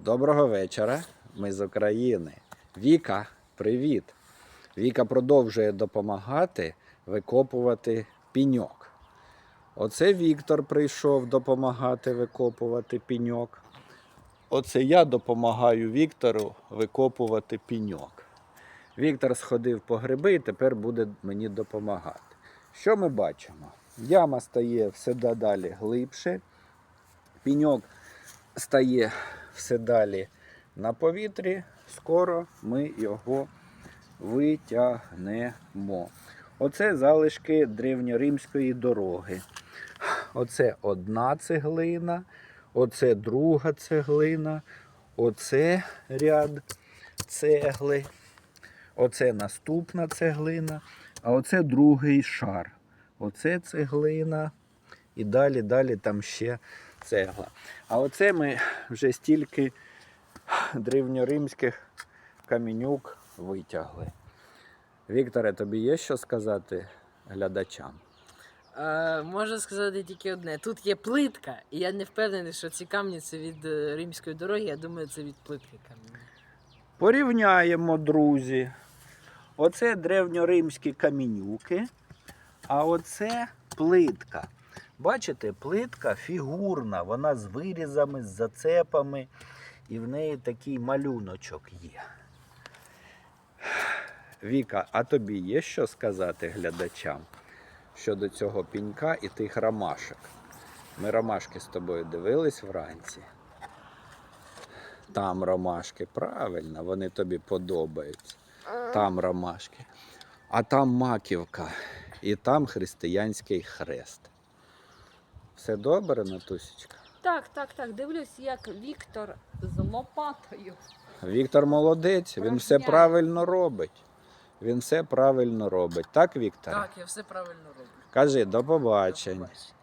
Доброго вечора. Ми з України. Віка, привіт. Віка продовжує допомагати викопувати піньок. Оце Віктор прийшов допомагати викопувати піньок. Оце я допомагаю Віктору викопувати піньок. Віктор сходив по гриби і тепер буде мені допомагати. Що ми бачимо? Яма стає все далі глибше, піньок стає все далі на повітрі. Скоро ми його витягнемо. Оце залишки древньоримської дороги. Оце одна цеглина, оце друга цеглина, оце ряд цегли, оце наступна цеглина, а оце другий шар. Оце цеглина. І далі, далі там ще цегла. А оце ми вже стільки древньоримських камінюк витягли. Вікторе, тобі є що сказати глядачам? Е, можу сказати тільки одне. Тут є плитка, і я не впевнений, що ці камні це від е, римської дороги. Я думаю, це від плитки камні. Порівняємо, друзі. Оце древньоримські камінюки, а оце плитка. Бачите, плитка фігурна, вона з вирізами, з зацепами, і в неї такий малюночок є. Віка, а тобі є що сказати глядачам щодо цього пінька і тих ромашок? Ми ромашки з тобою дивились вранці. Там ромашки, правильно, вони тобі подобаються. Там ромашки. А там маківка. І там християнський хрест. Все добре, Натусечка? Так, так, так. Дивлюсь, як Віктор з лопатою. Віктор молодець, він все правильно робить. Він все правильно робить. Так, Віктор? Так, я все правильно роблю. Кажи, до побачення. До побачення.